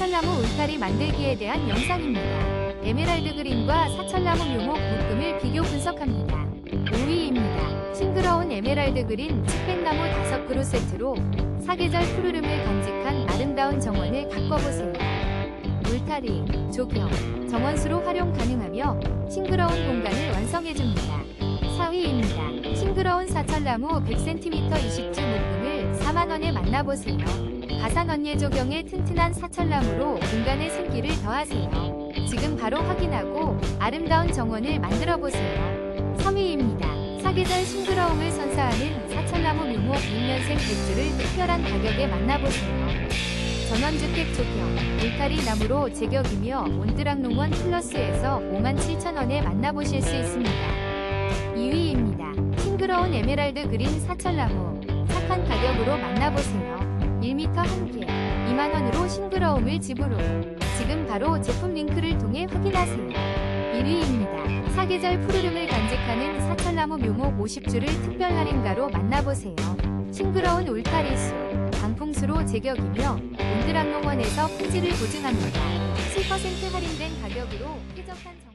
사철나무 울타리 만들기에 대한 영상입니다. 에메랄드 그린과 사철나무 묘목 묶음을 비교 분석합니다. 5위입니다. 싱그러운 에메랄드 그린 측백나무 5그루 세트로 사계절 푸르름을 간직한 아름다운 정원을 가꿔보세요. 울타리, 조경, 정원수로 활용 가능하며 싱그러운 공간을 완성해줍니다. 4위입니다. 싱그러운 사철나무 100cm 20주 묶음을 4만원에 만나보세요. 가산 언예 조경의 튼튼한 사철나무로 공간에 생기를 더하세요. 지금 바로 확인하고 아름다운 정원을 만들어 보세요. 3위입니다. 사계절 싱그러움을 선사하는 사철나무 묘목 6년생 100주를 특별한 가격에 만나보세요. 전원주택 조경, 울타리 나무로 제격이며 온드락 농원 플러스에서 57,000원에 만나보실 수 있습니다. 2위입니다. 싱그러운 에메랄드 그린 사철나무, 착한 가격으로 만나보세요. 1m 한 개, 2만원으로 싱그러움을 집으로. 지금 바로 제품 링크를 통해 확인하세요. 1위입니다. 사계절 푸르름을 간직하는 사철나무 묘목 50주를 특별 할인가로 만나보세요. 싱그러운 울타리수, 방풍수로 제격이며 온드락농원에서 품질을 보증합니다. 7% 할인된 가격으로 쾌적한 정...